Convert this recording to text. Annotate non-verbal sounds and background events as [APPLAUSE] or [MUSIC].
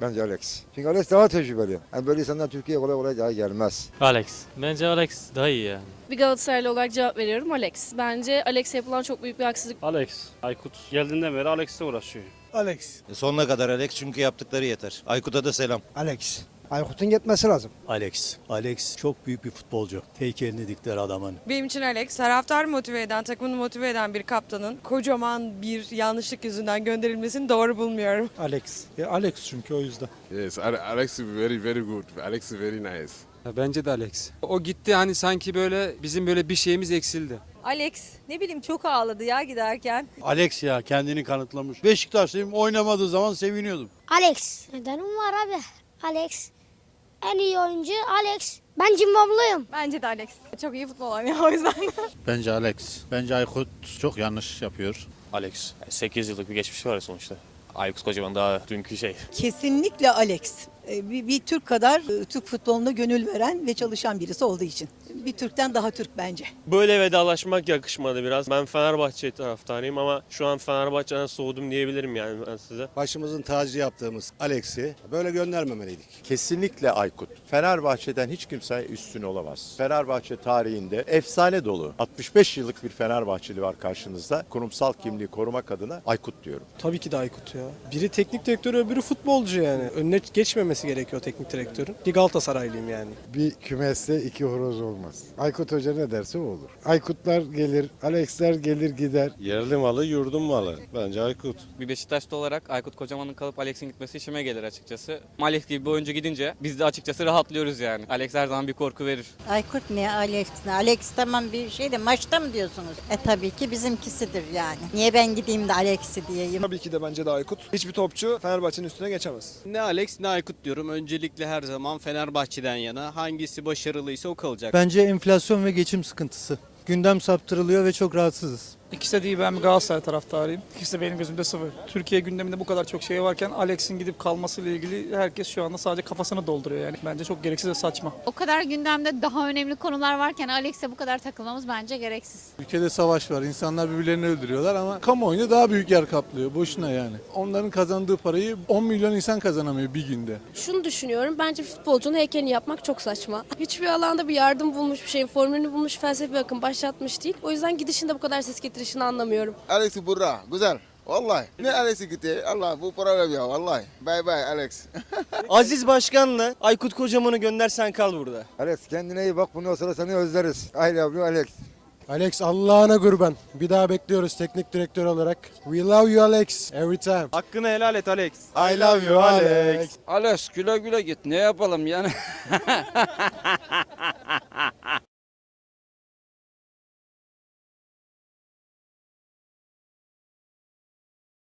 Bence Alex. Çünkü Alex daha tecrübeli. Yani böyle insanlar Türkiye'ye kolay kolay daha gelmez. Alex. Bence Alex daha iyi yani. Bir Galatasaraylı olarak cevap veriyorum Alex. Bence Alex'e yapılan çok büyük bir haksızlık. Alex. Aykut geldiğinden beri Alex'le uğraşıyor. Alex. E, Sonuna kadar Alex çünkü yaptıkları yeter. Aykut'a da selam. Alex. Aykut'un gitmesi lazım. Alex. Alex çok büyük bir futbolcu. Heykelini dikler adamın. Benim için Alex, taraftar motive eden, takımını motive eden bir kaptanın kocaman bir yanlışlık yüzünden gönderilmesini doğru bulmuyorum. Alex. E, Alex çünkü o yüzden. Yes, Ale- Alex is very very good. Alex is very nice. Bence de Alex. O gitti hani sanki böyle bizim böyle bir şeyimiz eksildi. Alex ne bileyim çok ağladı ya giderken. Alex ya kendini kanıtlamış. Beşiktaşlıyım oynamadığı zaman seviniyordum. Alex. Nedenim var abi. Alex. En iyi oyuncu Alex. Ben cimbablıyım. Bence de Alex. Çok iyi futbol oynuyor o yüzden. [LAUGHS] Bence Alex. Bence Aykut çok yanlış yapıyor. Alex. 8 yıllık bir geçmişi var sonuçta. Aykut Kocaman daha dünkü şey. Kesinlikle Alex. Ee, Bir, bir Türk kadar e, Türk futboluna gönül veren ve çalışan birisi olduğu için. Bir Türk'ten daha Türk bence. Böyle vedalaşmak yakışmadı biraz. Ben Fenerbahçe taraftarıyım ama şu an Fenerbahçe'den soğudum diyebilirim yani ben size. Başımızın tacı yaptığımız Alex'i böyle göndermemeliydik. Kesinlikle Aykut. Fenerbahçe'den hiç kimse üstün olamaz. Fenerbahçe tarihinde efsane dolu 65 yıllık bir Fenerbahçeli var karşınızda. Kurumsal kimliği korumak adına Aykut diyorum. Tabii ki de Aykut ya. Biri teknik direktör öbürü futbolcu yani. Önüne geçmemesi gerekiyor teknik direktörün. Bir Galatasaraylıyım yani. Bir kümeste iki horoz olmaz. Aykut Hoca ne derse o olur. Aykutlar gelir, Alexler gelir gider. Yerli malı yurdun malı. Bence Aykut. Bir Beşiktaşlı olarak Aykut Kocaman'ın kalıp Alex'in gitmesi işime gelir açıkçası. Alex gibi bir oyuncu gidince biz de açıkçası rahatlıyoruz yani. Alex her zaman bir korku verir. Aykut ne Alex ne? Alex tamam bir şey de maçta mı diyorsunuz? E tabii ki bizimkisidir yani. Niye ben gideyim de Alex'i diyeyim? Tabii ki de bence de Aykut. Hiçbir topçu Fenerbahçe'nin üstüne geçemez. Ne Alex ne Aykut diyorum. Öncelikle her zaman Fenerbahçe'den yana. Hangisi başarılıysa o kalacak. Bence enflasyon ve geçim sıkıntısı. Gündem saptırılıyor ve çok rahatsızız. İkisi de değil ben bir Galatasaray taraftarıyım. İkisi de benim gözümde sıfır. Türkiye gündeminde bu kadar çok şey varken Alex'in gidip kalmasıyla ilgili herkes şu anda sadece kafasını dolduruyor yani. Bence çok gereksiz ve saçma. O kadar gündemde daha önemli konular varken Alex'e bu kadar takılmamız bence gereksiz. Ülkede savaş var. İnsanlar birbirlerini öldürüyorlar ama kamuoyunda daha büyük yer kaplıyor. Boşuna yani. Onların kazandığı parayı 10 milyon insan kazanamıyor bir günde. Şunu düşünüyorum. Bence futbolcunun heykelini yapmak çok saçma. Hiçbir alanda bir yardım bulmuş bir şeyin formülünü bulmuş felsefi bir akım başlatmış değil. O yüzden gidişinde bu kadar ses getirişini anlamıyorum. Alex Burra, güzel. Vallahi. Ne Alex'i gitti? Allah bu problem ya vallahi. Bye bye Alex. [LAUGHS] Aziz Başkan'la Aykut Kocaman'ı göndersen kal burada. Alex kendine iyi bak bundan sonra seni özleriz. I love you Alex. Alex Allah'ına kurban. Bir daha bekliyoruz teknik direktör olarak. We love you Alex every time. Hakkını helal et Alex. I love you Alex. Alex güle güle git ne yapalım yani. [LAUGHS]